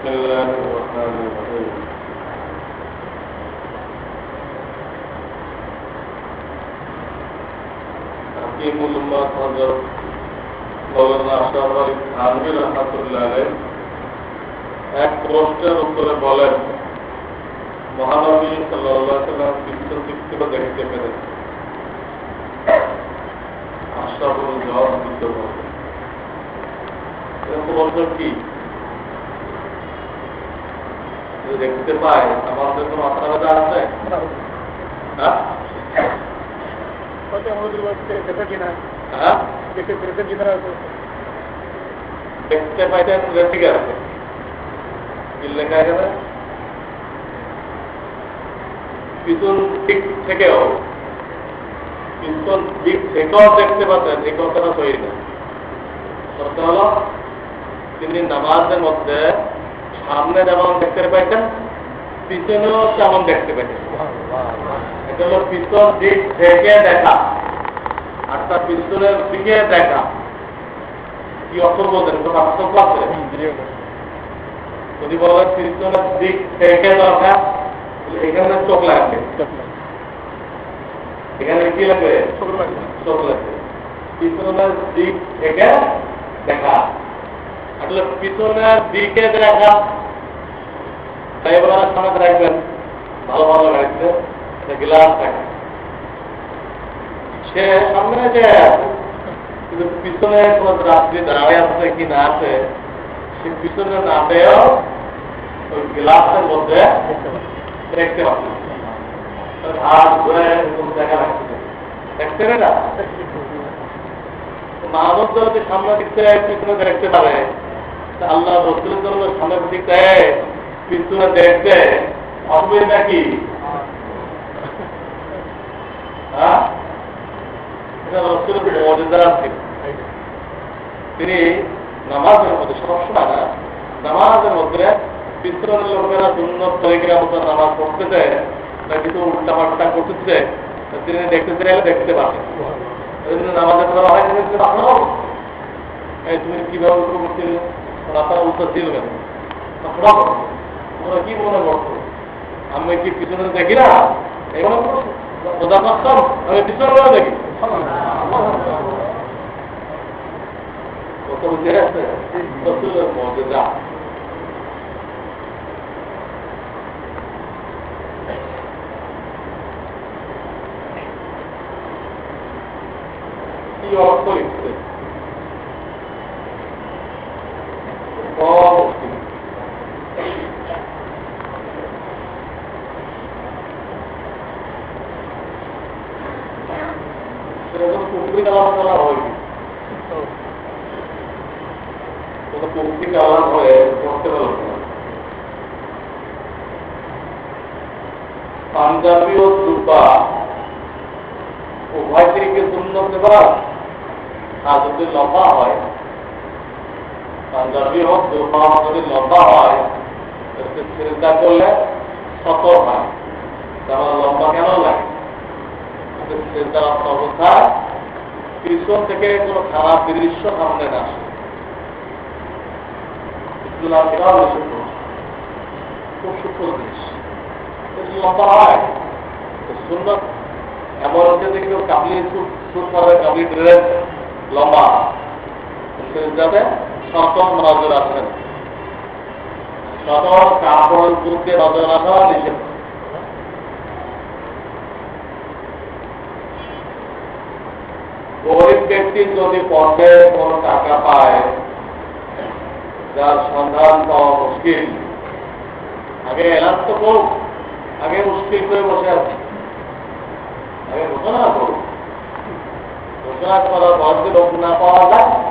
بسم الله الرحمن الرحيم حكيم الأمة حضرت মৌলানা আশরাফ আলী থানভী রহমাতুল্লাহ আলাইহ এক প্রশ্নের উত্তরে বলেন মহানবী সাল্লাল্লাহু আলাইহি সাল্লাম বিশ্ব দিক থেকে দেখতে পেরেছেন আশরাফুল জবাব দিতে বলেন এরকম প্রশ্ন কি দেখতে পাই আমাদের কোনো আছে? হ্যাঁ? হ্যাঁ? termina দেখতে পাইতেন ঠিক আছে লেখা পিছন দিক থেকেও পিছন দিক থেকেও দেখতে পাচ্ছেন এই কথাটা সহি না। হলো তিনি নামাজের মধ্যে সামনে যেমন দেখতে পাইতেন পিছনেও তেমন দেখতে পাইতেন এটা হলো পিছন দিক থেকে দেখা, আর তার পিছনের দিকে দেখা। কি অপূর্ব পার্থক্য আছে? যদি বলা হয় পিছনের দিক থেকে দরকার এখানে চোখ লাগবে। এখানে কি লাগবে? চোখ লাগবে। পিছনের দিক থেকে দেখা। আসলে পিছনের দিকে দেখা তাই এবার সামনে রাখবেন। ভালো ভালো রাখবে গ্লাস থাকে। সে সামনে যে কিন্তু পিছনে কোন রাত্রি দাঁড়ায় আছে কি না আছে সে পিছনে না পেয়েও ওই গ্লাসের মধ্যে দেখতে পাচ্ছে। হাত ধরে এরকম দেখা দেখতে পারে না? যদি সামনে দিক থেকে পিছনে দেখতে পারে। তা আল্লাহ রসুলের জন্য সামনের দিক থেকে পিছনে দেখতে অসুবিধা কি? এটা রসুলের মর্যাদা ছিল তিনি নামাজের মধ্যে, সবসময় নামাজের মধ্যে পিছনের লোকেরা সুন্দর তরিকার মতো নামাজ পড়তেছে না কিছু উল্টা পাল্টা করতেছে তিনি দেখতে চাইলে দেখতে পাবেন নামাজের করা হয় কিন্তু তুমি কীভাবে করছিলে উত্তর ছিল কেন? তোমরা কি মনে করছ আমি কি পিছনে দেখি না? এই খোদা দেখি রসুলের মর্যাদা কি অর্থ লিখছে অবশ্যই সেরকম পুকুরি কালাম করা হয়নি কোনো পুকুরি কালাম হয়ে পড়তে পারল না পাঞ্জাবি ও দুপা উভয় থেকে শূন্য দেবার আর যদি লম্বা হয় পাঞ্জাবি হোক দুপা হোক যদি লম্বা হয় তাহলে চিন্তা করলে শত হয়। তাহলে লম্বা কেন লাগে? চিন্তা অবস্থায় পিছন থেকে কোনো খারাপ দৃশ্য সামনে না আসে। খুব লম্বা হয় সুন্দর ড্রেস লম্বা। যাতে নজর আসেন সতম কাপড়ের বুকে নজর আসা নিষেধ। গরিব ব্যক্তি যদি পথে কোনো টাকা পায়, যার সন্ধান পাওয়া মুশকিল। আগে এলান তো করুক, আগে মুশকিল করে বসে আছে। আগে ঘোষণা করুক। ঘোষণা করার পর লোক না পাওয়া যায়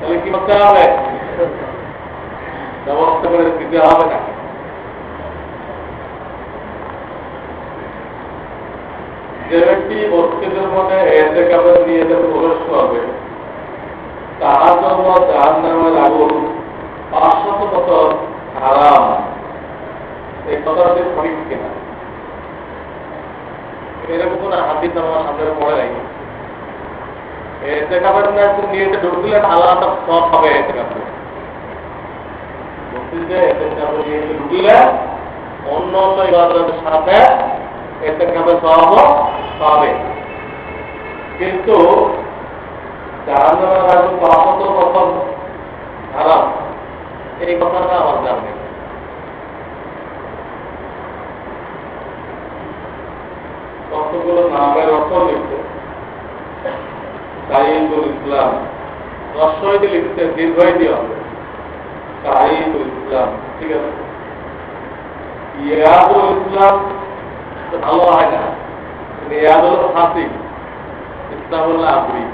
তাহলে কি করতে হবে? ব্যবস্থা করে দিতে হবে না যে ব্যক্তি মসজিদের মধ্যে এতে কাপড় নিয়ে যেতে প্রবেশ করবে, তাহার জন্য জাহান নামের আগুন পাঁচশত বছর হারাম। এই কথাটি সঠিক কিনা? এরকম কোনো হাতির আমার সামনে পড়ে নাই। এতে কাপড় নিয়ে ঢুকলে আলাদা সব হবে এতে কাপড় ঢুকলে অন্য অন্য ইবাদতের সাথে এতে কাপড় সব পাবে। কিন্তু জাহান্নামের আগুন পাঁচশত বছর হারাম, এই কথাটা আমার জানা কতগুলো নামের অর্থ লিখতে। সাইদুল ইসলাম। রস্বইতে লিখতে দীর্ঘই দিয়ে হবে। সাইদুল ইসলাম, ঠিক আছে? ইয়াদুল ইসলাম, ভালো হয় না। ইয়াদুল হাসি ইসলাম হল আবরি।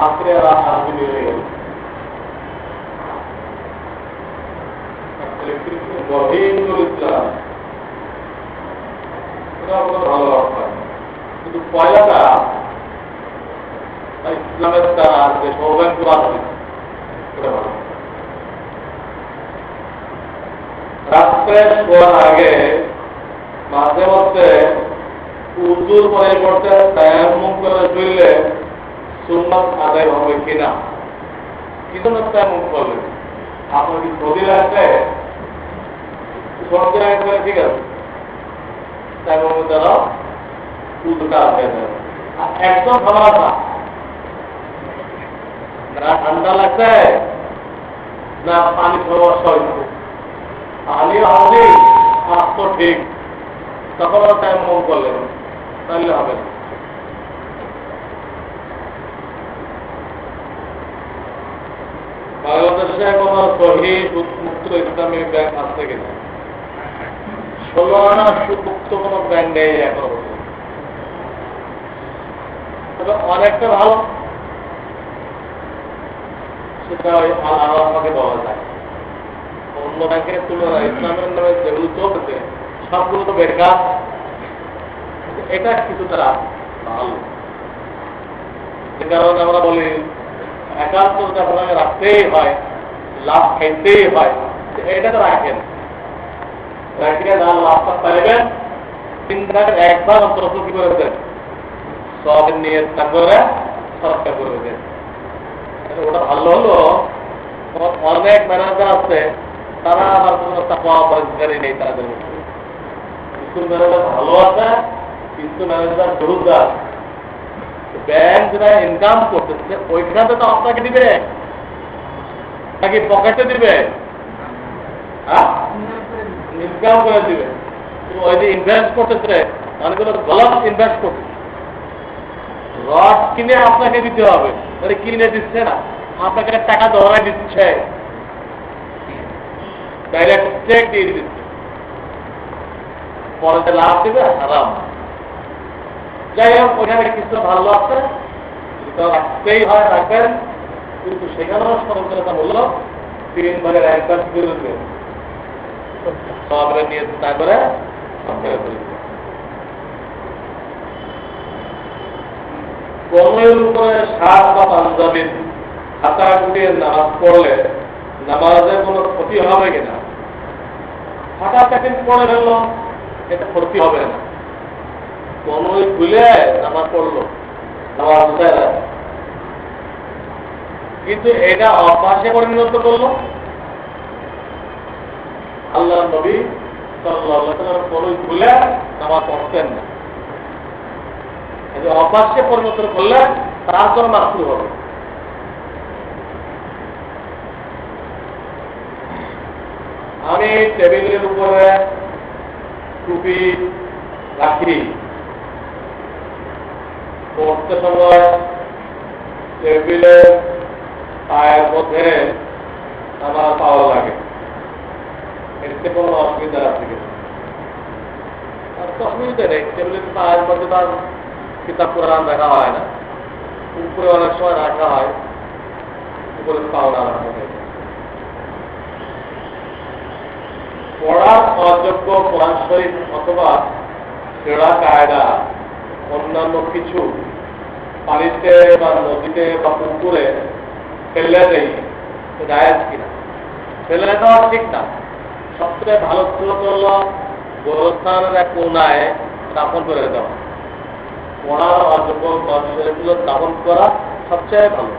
হাসি আর হয়ে গেল। ইসলাম। কিন্তু পয়লাটা ইসলামের তারা যে সৌভাগ্য আছে রাত্রে শোয়ার আগে মাঝে মধ্যে উর্দুর পরিবর্তে তায়াম্মুম করে শুইলে সুন্নাত আদায় হবে কিনা? কি জন্য তায়াম্মুম করলেন আপনার কি সর্দি লাগছে সর্দি লাগছে ঠিক আছে। তায়াম্মুমের দ্বারা উর্দুটা আদায় একদম খাবার না। না ঠান্ডা লাগছে, না পানি সমস্যা হয়েছে পানি হবে, স্বাস্থ্য ঠিক। তখন টাইম মন করলেন তাহলে হবে বাংলাদেশে কোনো সহি মুক্ত ইসলামী ব্যাংক আছে কিনা? ষোলো আনা সুমুক্ত কোনো ব্যাংক নেই এখন। অনেকটা ভালো আমাকে যায়। অন্য ব্যাংকের তুলনায় ইসলামের যেগুলো সবগুলো তো বেকার। এটা কিছুটা ভালো। যে কারণে আমরা বলি একান্ত যদি আপনাকে রাখতেই হয়, লাভ খাইতেই হয়। এটা তো রাখেন। রাখিয়ে না লাভটা পাইবেন। একবার অন্তত কি করে দেন সব নিয়ে তা করে সবটা করে দেন ওটা ভালো হলো অনেক ম্যানেজার আছে, তারা কোনো নেই তাদের ম্যানেজার ভালো আছে কিছু ম্যানেজার ব্যাংক যেটা ইনকাম করতেছে ওইখানে তো আপনাকে দিবে। নাকি পকেটে দিবে? হ্যাঁ? ইনকাম করে দিবে। ওই যে ইনভেস্ট করতেছে, অনেকগুলো গলত ইনভেস্ট করতেছে। রড কিনে আপনাকে দিতে হবে। মানে কিনে দিচ্ছে না। আপনাকে টাকা ধরা দিচ্ছে। ডাইরেক্ট চেক দিয়ে দিচ্ছে পরে লাভ দেবে, হারাম। যাই হোক ওইখানে কিছু ভালো আছে। রাখতেই হয়, রাখবেন। কিন্তু সেখানেও সরকারতা বলল তিন ভাগের এক বিরুদ্ধে নিয়ে না করে কমের উপরে সাত বা পাঞ্জাবির হাতা গুটিয়ে নামাজ পড়লে নামাজের কোনো ক্ষতি হবে কিনা হঠাৎ একদিন পড়ে ফেলল, এটা ক্ষতি হবে না। কমই খুলে নামাজ পড়ল, নামাজ কিন্তু এটা অভ্যাসে পরিণত করল। আল্লাহ নবী সাল্লাহ কমই খুলে নামাজ পড়তেন না। যে অভ্যাসে পরিণত করলে তার জন্য মাতৃ হবে। আমি টেবিলের উপরে টুপি রাখি। পড়তে সময় টেবিলের পায়ের মধ্যে আমার পাওয়া লাগে। এতে কোনো অসুবিধা আছে কিনা? আর তো অসুবিধা নেই টেবিলের পায়ের মধ্যে তার কিতাব কোরআন দেখা হয় না। উপরে অনেক সময় রাখা হয়। উপরে পাওয়া রাখা হয় পড়ার অযোগ্য কোরআন শরীফ অথবা সেরা কায়দা, অন্যান্য কিছু পানিতে বা নদীতে বা পুকুরে ফেলে দেই জায়েজ কিনা? ফেলে দেওয়া ঠিক না। সবচেয়ে ভালো ছিল হল গোরস্থানের এক কোনায় দাফন করে দেওয়া। পড়ার অযোগ্য শরীফগুলো দাফন করা সবচেয়ে ভালো।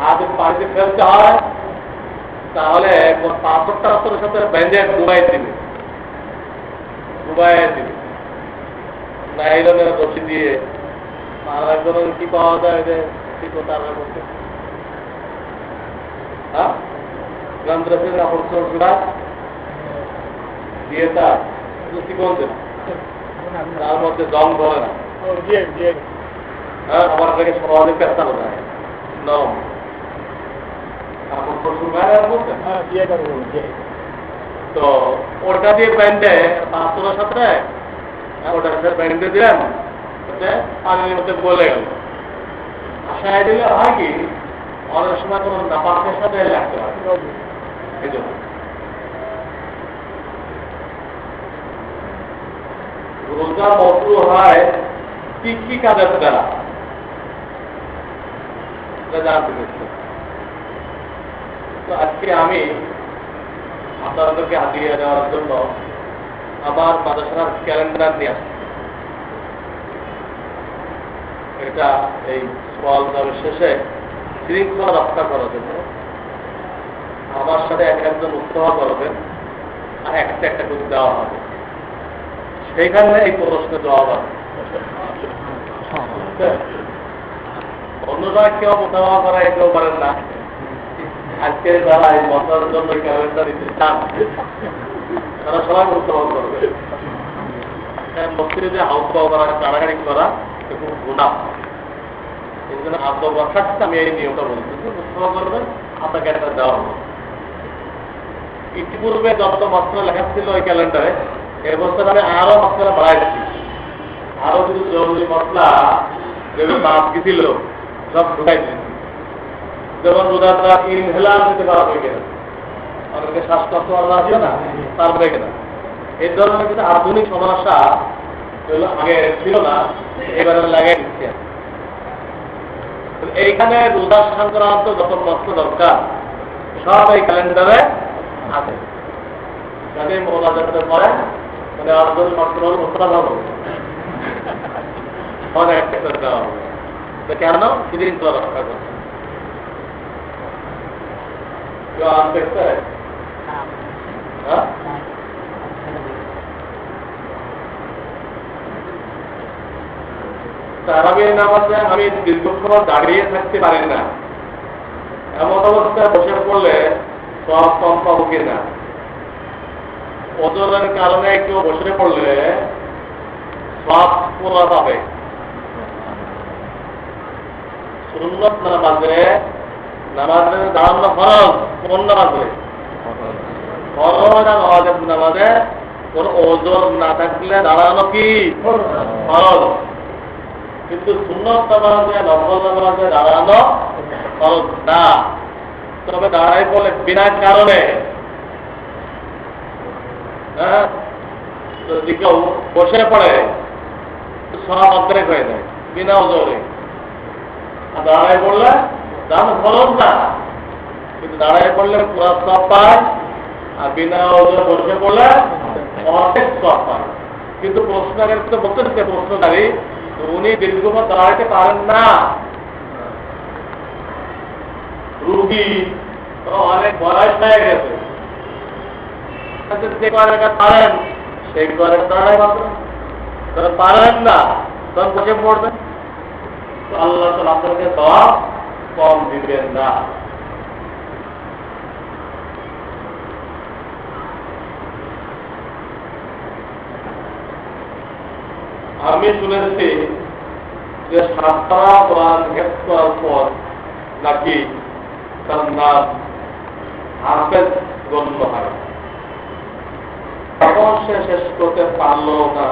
আর যদি পানিতে ফেলতে হয়, তাহলে পাথরটা পাথরের সাথে বেঁধে ডুবাই দিবে। ডুবাই দিবে। নাইলনের দিয়ে আর একজন কি পাওয়া যায় যে কি তার হ্যাঁ? চোপড়া দিয়ে তার কি বলছে তার মধ্যে জং ধরে না। হ্যাঁ আমার থেকে সহজে পেঁচানো যায়। নরম হ্যাঁ তো ওটা দিয়ে ব্যান্ডে পাঁচশোর সাথে হ্যাঁ, ওটার সাথে ব্যান্ডে দিলেন পানির মধ্যে গলে গেল। আশায় দিলে হয় কি অনেক সময় কোনো নাপাকের সাথে লাগতে পারে। এই জন্য। মশরু হয় কি কি কাজের দ্বারা তো আজকে আমি আপনাদেরকে হাতিয়ে দেওয়ার জন্য আমার মাদ্রাসার ক্যালেন্ডার নিয়ে আসছি। এটা এই সওয়াল জবের শেষে শৃঙ্খলা রক্ষা করার জন্য। আমার সাথে এক একজন উৎসাহ করবেন আর একটা একটা করে দেওয়া হবে। সেইখানে এই প্রশ্নের জবাব আছে। অন্যরা কেউ মোকাবিলা করা এটাও পারেন না। আজকে যারা এই মশলার জন্য ক্যালেন্ডার দিতে চান। তারা সবাই উৎসাহ করবে। মসজিদে হাউস করা কারাগারি করা খুব গুণা। এই জন্য হাত আব্দ বসাচ্ছে আমি এই নিয়মটা বলছি উৎসাহ করবেন আপনাকে একটা দেওয়া হবে। ইতিপূর্বে যত মশলা লেখা ছিল ওই ক্যালেন্ডারে এবছর আমি আরও মশলা বাড়াইছি আরও কিছু জরুরি মশলা বাদ গেছিল, সব ঢুকাই যেমন ইনহেলার দিতে পারবে কিনা। অনেকে শ্বাসকষ্ট আছে না পারবে কিনা। এই ধরনের আধুনিক সমস্যা আগে ছিল না, এবারে লাগাই দিচ্ছি এইখানে রোজা সংক্রান্ত যত মস্ত দরকার, সব এই ক্যালেন্ডারে আছে। যাতে মোলা যাতে করে মানে আর্জন মাত্র মোত্রা ভালো। কেন? তো রক্ষা? হ্যাঁ? তারাবির নামাজে আমি দীর্ঘক্ষণ দাঁড়িয়ে থাকতে পারি না। এমন অবস্থায় বসে পড়লে সব কম পাবো কিনা? ওজনের কারণে কেউ বসে পড়লে পুরা পাবে সুন্নত নামাজে নামাজে খরচ কোন নামাজে? খরচ আর নামাজে ওজন না থাকলে দাঁড়ানো কি? খরচ কিন্তু সুন্নত নামাজে, নফল নামাজে দাঁড়ানো খরচ না। তবে দাঁড়াই বলে বিনা কারণে। কেউ বসে পড়ে, সব অগ্রেক হয়ে যায় বিনা ওজনে আর দাঁড়ায় পড়লে, দাম খরচ না। কিন্তু দাঁড়ায় পড়লে পুরা সব পায়, আর বিনা ওজনে বসে পড়লে অনেক সব পায়। কিন্তু প্রশ্নের তো বলতে দিচ্ছে প্রশ্নকারী উনি দীর্ঘক্ষণ দাঁড়াইতে পারেন না। রুগী অনেক বয়স হয়ে গেছে। যে কয়েক পারেন সেই কয়েক দাঁড়ায় মাত্র তখন পারেন না, তখন বসে পড়বেন। আল্লাহ আপনাকে দেওয়া কম দিবেন না। আমি শুনেছি যে সাতটা কোরআন হেফ পর নাকি তার নাম হাফেজ গণ্য হয়। তখন সে শেষ করতে পারল না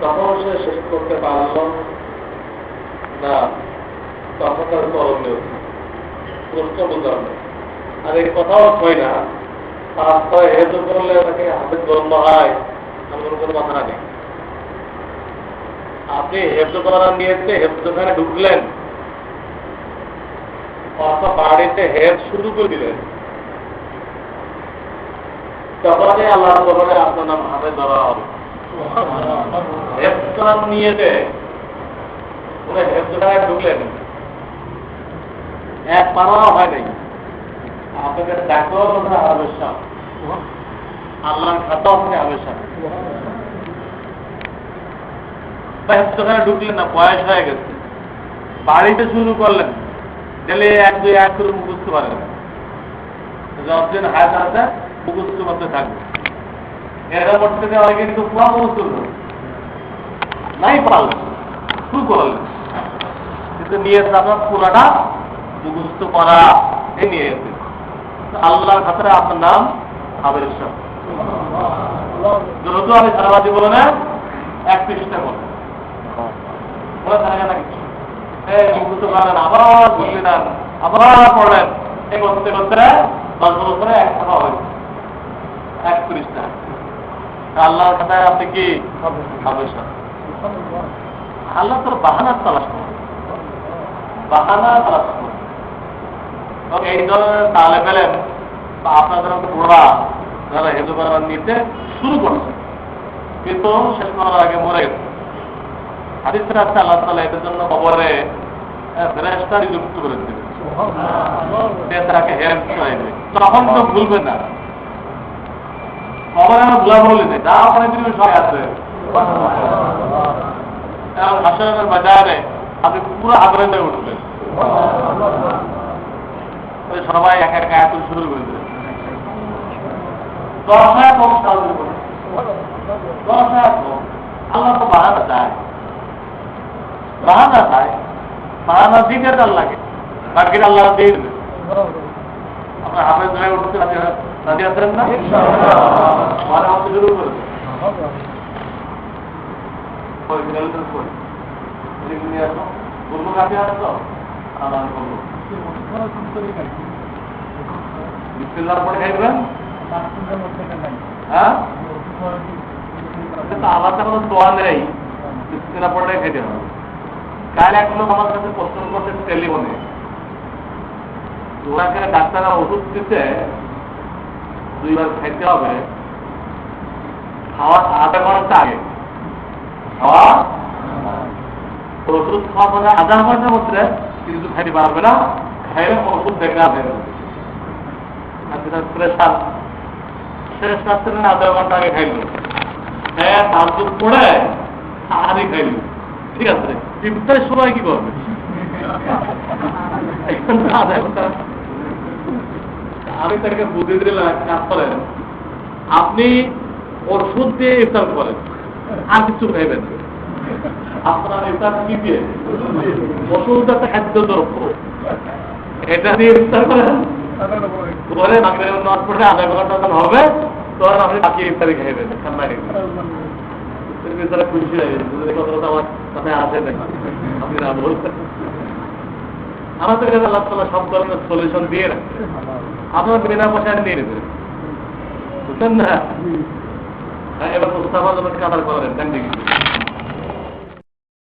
তখন সে শেষ করতে পারল না তখন তার করণীয় প্রশ্ন হবে আর এই কথাও হয় না রাস্তায় হেতু করলে তাকে হাতে গণ্য হয় এমন কোনো কথা নেই আপনি হেফজ করা নিয়েছে হেফজখানে ঢুকলেন। বাড়িতে হেফ শুরু করে দিলেন। তখনই আল্লাহ বলে আপনার নাম হাতে ধরা হবে। ঢুকলেন এক হয় নাই। আপনাদের আল্লাহর আপনি ঢুকলেন না, বয়স হয়ে গেছে। বাড়িতে শুরু করলেন গেলে এক, দুই, এক করে মুখস্থ পারেন না যতদিন হায়াত আছে, মুখস্থ করতে থাকবে। এরা করতে দেওয়া কিন্তু পুরো মুখস্থ নাই। পারলেন শুরু করলেন কিন্তু নিয়ে আপনার পুরাটা মুখস্থ করা এই নিয়ে এসে আল্লাহর খাতারে আপনার নাম আবের শাহ যেহেতু আমি সারাবাদি বলে না এক পৃষ্ঠা বলে। বলে থাকে না কিছু আবার আবার আল্লাহ তোর বাহানার তালাশ বাহানা তালাশ তো এই ধরনের তাহলে পেলেন বা আপনাদের পুরা যারা নিতে শুরু করছে। কিন্তু শেষ করার আগে মরে গেছে। হাদিসের আছে আল্লাহ তালা এদের জন্য খবরে ফেরেস্তা নিযুক্ত করে দেবে সে তাকে হেল্প করে তখন তো ভুলবে না। খবরে আমার ভুলা বলে দেয় যা অনেক দিন সবাই আছে হাসনের বাজারে আপনি পুরো আগ্রহে উঠবেন। ওই সবাই এক এক আয়াত শুরু করে দেবে দশ হাজার দশ হাজার আল্লাহ তো বাহানা চায় বাহানা চায় বাহানা দিতে আল্লাহকে বাকি আল্লাহ দিয়ে দেবে আপনার হাফেজ হয়ে উঠতে রাজি রাজি আছেন না মানে আমাকে শুরু। বলব কাছে আসো? করব। পরে খাইবেন? হ্যাঁ? তো আলাদা কোনো দোয়া নেই। বিসমিল্লাহ পরে খাইতে হবে। কাল এক আমার কাছে প্রশ্ন করছে টেলিফোনে। ওনাকে ডাক্তাররা ওষুধ দিতে দুইবার খাইতে হবে। খাওয়ার আধা ঘণ্টা আগে। খাওয়া? ওষুধ খাওয়া মানে আধা ঘণ্টার মধ্যে কিন্তু খাইতে পারবে না। খাইলে ওষুধ দেখে না প্রেশার শেষ আধা ঘণ্টা আগে খাইল। হ্যাঁ তার পড়ে আগে খাইল। ঠিক আছে? ইফতারের সময় কি করবে? তো আমি তাকে বুদ্ধি দিলাম কাজ করেন আপনি ওষুধ দিয়ে ইফতার করেন। আর কিছু খাইবেন। আপনার ইফতার কি দিয়ে? ওষুধ একটা খাদ্য দ্রব্য। এটা দিয়ে ইফতার করেন। করে মাগরিবের নামাজ পড়ে আধা ঘণ্টা হবে, তখন আপনি বাকি ইফতারি খাইবেন ঠান্ডা ভিতরে খুশি হয়ে গেছে। কথা আমার সাথে আসে না আপনি না বলছেন আমাদের কাছে সব ধরনের সলিউশন দিয়ে রাখছে। আপনার বিনা পয়সায় নিয়ে নেবেন। বুঝছেন না? হ্যাঁ, এবার মুস্তাফা যখন কাতার করেন দেখি।